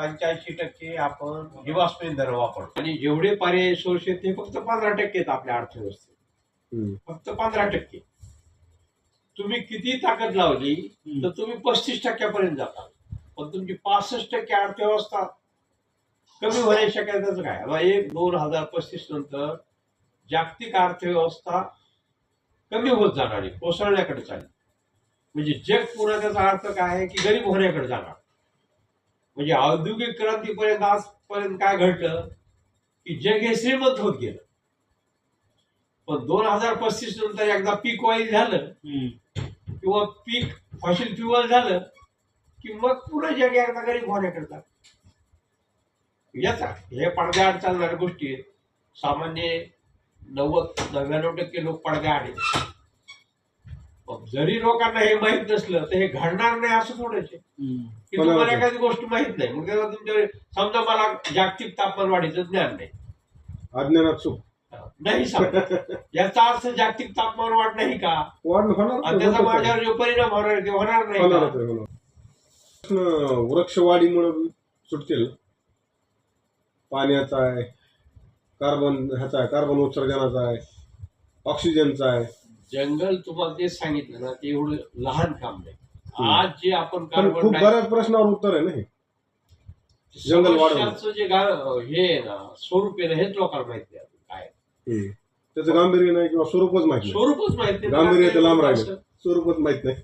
पंच्याऐंशी टक्के आपण जीवाश्म इंधन वापरतो. आणि जेवढे पर्यायी सोर्स आहेत ते फक्त पंधरा टक्के आहेत आपल्या अर्थव्यवस्थेत. फक्त पंधरा टक्के. तुम्ही किती ताकद लावली तर तुम्ही पस्तीस टक्क्यापर्यंत जाता. पण तुमची पासष्ट टक्के अर्थव्यवस्था कमी होण्याची शक्यताच काय? एक दोन हजार पस्तीस नंतर जागतिक अर्थव्यवस्था कमी होत जाणार आहे कोसळण्याकडे चालली. म्हणजे जग पुन्हा त्याचा अर्थ काय आहे की गरीब होण्याकडे जाणार. म्हणजे औद्योगिक क्रांतीपर्यंत आजपर्यंत काय घडलं? की जग हे श्रीमंत होत गेलं. पण दोन हजार पस्तीस नंतर एकदा पीक ऑइल झालं. किंवा पीक फॉसिल फ्युअल झालं की मग पुढे जग एकदा गरीब होण्याकडे जात याचा हे पडद्याआड चालणाऱ्या गोष्टी आहेत. सामान्य नव्वद नव्याण्णव टक्के लोक पडद्याआड आहेत. जरी लोकांना हे माहीत नसलं तर हे घडणार नाही असं थोडंच आहे की तुम्हाला एखादी गोष्ट माहीत नाही. मग तेव्हा तुमच्या समजा मला जागतिक तापमान वाढीचं ज्ञान नाही. अज्ञानात सुख. नाही समजा याचा अर्थ जागतिक तापमान वाढ नाही का? वाढ होणार आणि त्याचा माझ्यावर जो परिणाम होणार ते होणार नाही का? वृक्षवाढीमुळे सुटतील. पाण्याचा आहे कार्बन ह्याचा आहे कार्बन उत्सर्जनाचा आहे ऑक्सिजनचा आहे. जंगल तुम्हाला तेच सांगितलं ना ते एवढं लहान काम नाही आज जे आपण पण खूप बऱ्याच प्रश्नावर उत्तर आहे ना हे? जंगल. समस्याचं जे गा- हे आहे ना स्वरूप आहे ना हेच लोकांना माहिती आहे अजून काय. त्याचं गांभीर्य नाही किंवा स्वरूपच माहीत नाही. स्वरूपच माहिती नाही. गांभीर्य तर लांब राहिलं. स्वरूपच माहीत नाही.